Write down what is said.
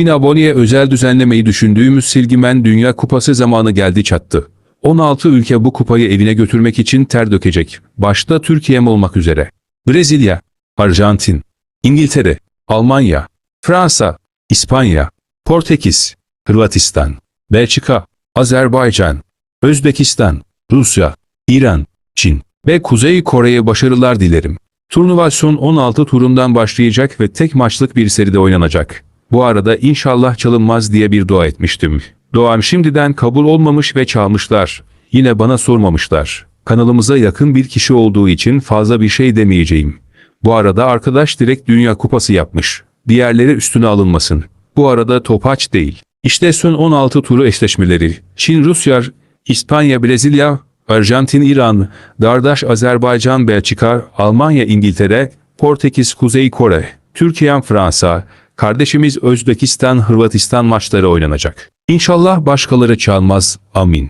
1000 aboneye özel düzenlemeyi düşündüğümüz Silgimen Dünya Kupası zamanı geldi çattı. 16 ülke bu kupayı evine götürmek için ter dökecek. Başta Türkiye'm olmak üzere. Brezilya, Arjantin, İngiltere, Almanya, Fransa, İspanya, Portekiz, Hırvatistan, Belçika, Azerbaycan, Özbekistan, Rusya, İran, Çin ve Kuzey Kore'ye başarılar dilerim. Turnuva son 16 turundan başlayacak ve tek maçlık bir seride oynanacak. Bu arada inşallah çalınmaz diye bir dua etmiştim. Doğam şimdiden kabul olmamış ve çalmışlar. Yine bana sormamışlar. Kanalımıza yakın bir kişi olduğu için fazla bir şey demeyeceğim. Bu arada arkadaş direkt Dünya Kupası yapmış. Diğerleri üstüne alınmasın. Bu arada topaç değil. İşte son 16 turu eşleşmeleri. Çin, Rusya, İspanya, Brezilya, Arjantin, İran, Dardaş, Azerbaycan, Belçika, Almanya, İngiltere, Portekiz, Kuzey Kore, Türkiye, Fransa, kardeşimiz Özbekistan, Hırvatistan maçları oynanacak. İnşallah başkaları çalmaz. Amin.